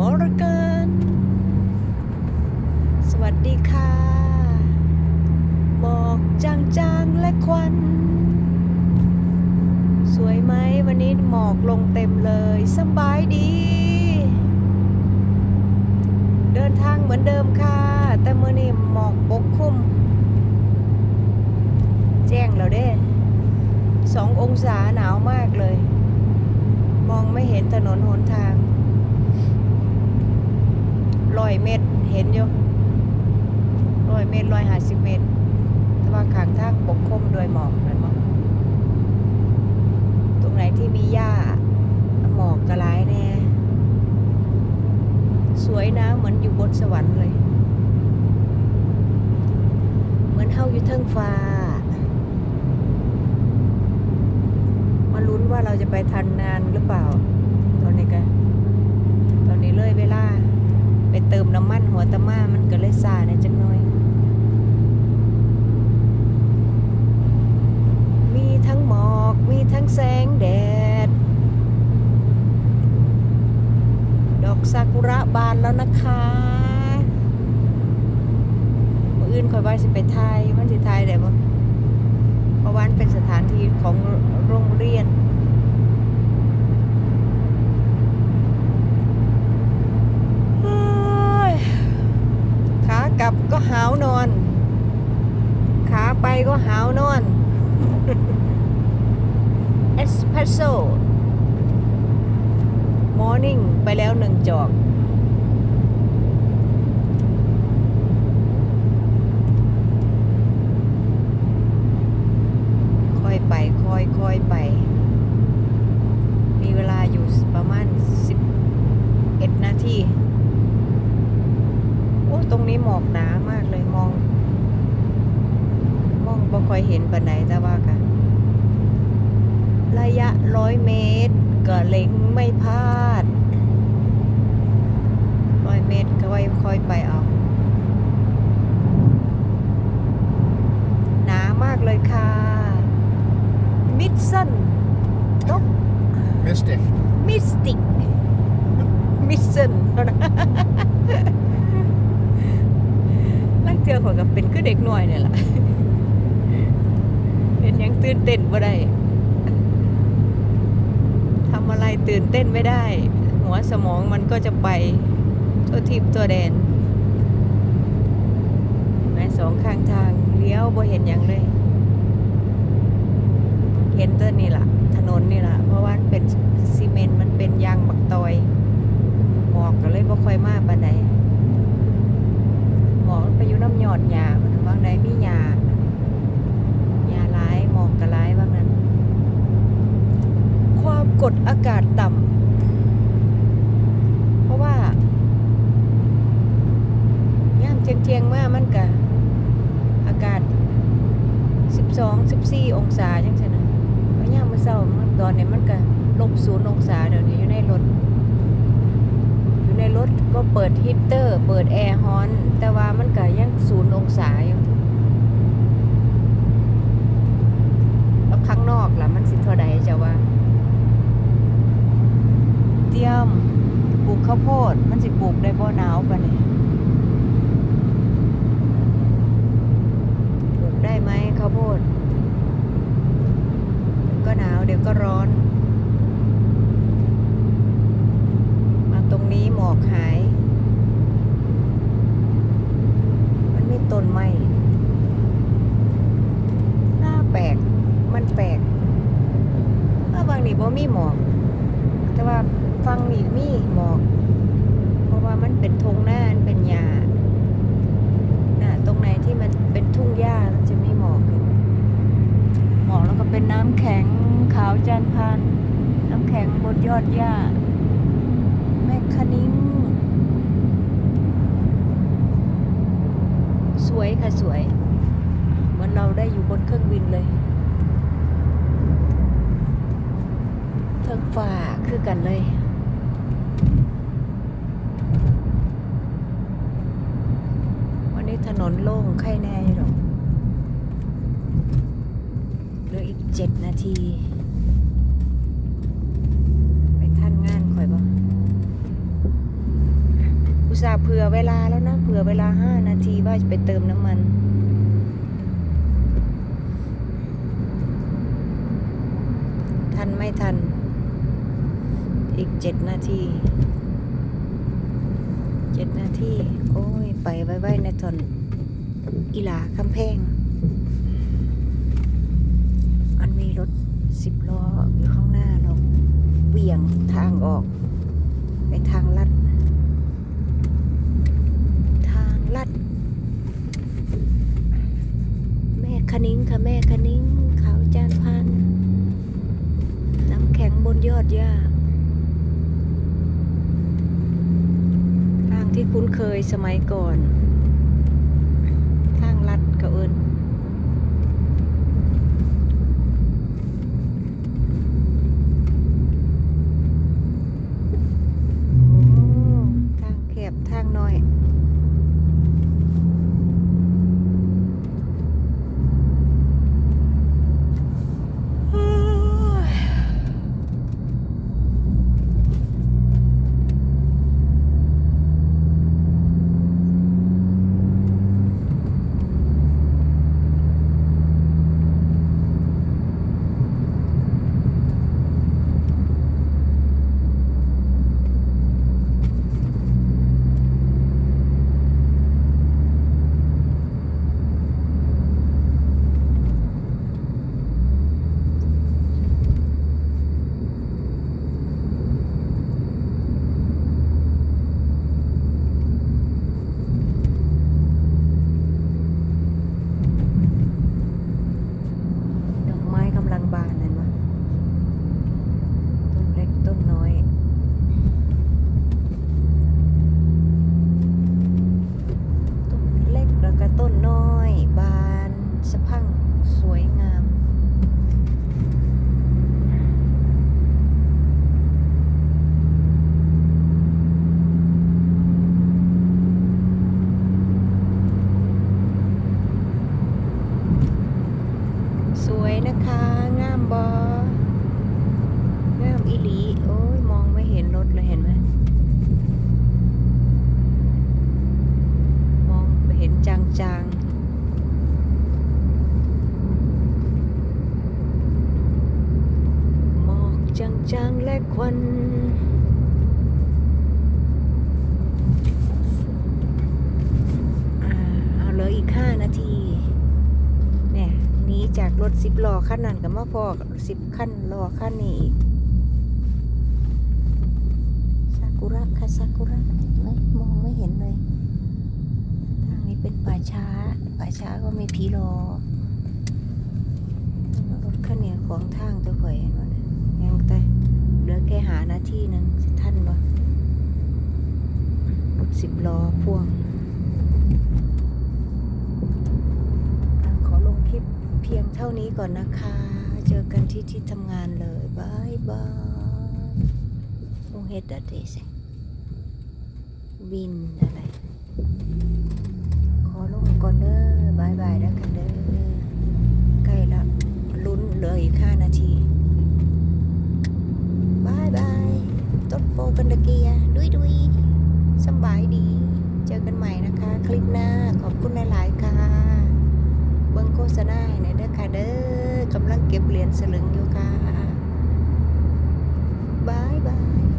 มรกันสวัสดีค่ะ หมอกจางๆ และควัน สวยไหมวันนี้หมอกลงเต็มเลยสบายดี เดินทางเหมือนเดิมค่ะ แต่เมื่อนี้หมอกปกคลุม แจ้งแล้วเด้สององศาหนาวมากเลย มองไม่เห็นถนนหนทางร้ อยเมตรเห็นอยู่ร้อยเมตรร้อยห้าสิบเมตร แต่ว่าข้างทางปกคลุมด้วยหมอกนั่นมั้งตรงไหนที่มีหญ้าหมอกกระลายแน่สวยนะเหมือนอยู่บนสวรรค์เลย เหมือนเฮาอยู่เทิงฟ้า มาลุ้นว่าเราจะไปทันนานหรือเปล่า ตอนนี้กันตอนนี้เลยเวลา ไปเติมน้ำมันหัวตะมามันก็เลยซาในอยจังน้อย มีทั้งหมอกมีทั้งแสงแดด ดอกซากุระบานแล้วนะคะมื่ออื่นคอยว่าสิไปไทยมันสิไทยได้บ่เพราะว่ามันเป็นสถานที่ของโรงเรียน เฮ้ยขากลับก็หาวนอน ขาไป ก็หาวนอนเอสเพรสโซ่มอร์นิ่งไปแล้วหนึ่งจอกค่อยไปค่อยค่อยไป มีเวลาอยู่ประมาณสิบเอ็ดนาทีโอ้ตรงนี้หมอกหนามากเลยมอง องบ่ค่อยเห็นปานไหนแต่ว่ากันระยะร้อยเมตร ก็เล็งไม่พลาดร้อยเมตรก็ไว้ค่อยไปเอาหนามากเลยค่ะมิดสันนก Mystic. มิสติกมิสเซนลังเทือขอยกับเป็นคือเด็กหน่อยเนี่ยแหละ เห็นยังตื่นเต้นบ่ได้ทำอะไรตื่นเต้นไม่ได้ หัวสมองมันก็จะไปทั่วทิพตัวแดนแม่สองข้างทางเลี้ยวบ่เห็นยังเลย เห็นตัวนี่ล่ะ ถนนนี่ล่ะ เพราะว่าเป็นซีเมนต์มันเป็นยางบักตอยหมอกก็เลยบ่ค่อยมากปานใดหมอกมันไปอยู่น้ำยอดหญ้ามันบางใดมีหญ้าหญ้าหลายหมอกก็หลายบางนั้น ความกดอากาศต่ำเพราะว่าย่ามเจียงๆ มามันก็อากาศ 12 14 องศาจังซี่นะเพราะยามมื้อเช้ามันตอนนี้มันก็ลบ0องศาเดี๋ยวนี้อยู่ในรถ อยู่ในรถก็เปิดฮีตเตอร์ เปิดแอร์ฮอน แต่ว่ามันก็ยัง0องศาอยู่แล้วข้างนอกล่ะมันสิเท่าใดจะว่า เตรียมปลูกข้าวโพด มันสิปลูกได้บ่หนาวปะเนี่ยปลูกได้ไหมข้าวโพด ก็หนาวเดี๋ยวก็ร้อน มาตรงนี้หมอกหาย มันไม่ต้นไม้น่าแปลก มันแปลกถ้า บ่มีหมอก แต่ว่าฟังนี่มีหมอก เพราะว่ามันเป็นทงหน้านเป็นหญ้าน่ะตรงไหนที่มันเป็นทุ่งหญ้ามันจะมีหมอกหมอกแล้วก็เป็นน้ำแข็งขาวจานพันน้ำแข็งบนยอดหญ้าแมคคานิงสวยค่ะสวยเหมือนเราได้อยู่บนเครื่องบินเลยเทิงฟ้าคือกันเลยวันนี้ถนนโล่งใครแน่หรอกเหลืออีกเจ็ดนาที ไปท่านงานคอยบ่าห์เวลาแล้วนะ เผื่อเวลาห้านาทีว่าจะไปเติมน้ำมันทันไม่ทัน อีกเจ็ดนาทีเจ็ดนาทีโอ้ย ไปไว้ๆในทนกีฬาคำแพงอันมีรถสิบล้ออยู่ข้างหน้าเราเบี่ยงทางออกไปทางลัด ทางลัด แม่คณิ้งค่ะแม่คณิ้งเขาจานพันน้ำแข็งบนยอดหญ้า ที่คุ้นเคยสมัยก่อน ทางลัดกะเอินโอ้ทางแคบทางน้อย ดอกไม้กำลังบานนั่นวะต้นเล็กต้นน้อย ต้นเล็กแล้วก็ต้นน้อย บานสะพรังสวยงาม สวยนะคะ งามบองามอีหลี โอ้ย มองไม่เห็นรถเลยเห็นไหม มองไปเห็นจางๆ หมอกจางๆ และ ควันเอาเหลืออีกห้านาที เนี่ยหนีจากรถสิบล้อขั้นนั้นกับมาพอสิบขั้นล้อขั้นนี้อีกซากุระค่ะซากุระไหมมองไม่เห็นเลย ทางนี้เป็นป่าช้า ป่าช้าก็มีผีรอรถข้าวเหนียวของทางตั ทีหนึงสิท่านบ่รถสิบล้อพ่วงขอลงคลิปเพียงเท่านี้ก่อนนะคะ เจอกันที่ที่ทำงานเลยบายบายโอเฮ็ดอะเดสิวินอะไร ขอลงก่อนเด้อบายบายแล้วกันเด้อใกล้ละลุ้นเลืออีกห้านาที คลิปหน้า ขอบคุณหลายๆค่ะ เบิ้งโฆษณาในเด้อค่ะเด้อกำลังเก็บเหรียญสลึงอยู่ค่ะบายบาย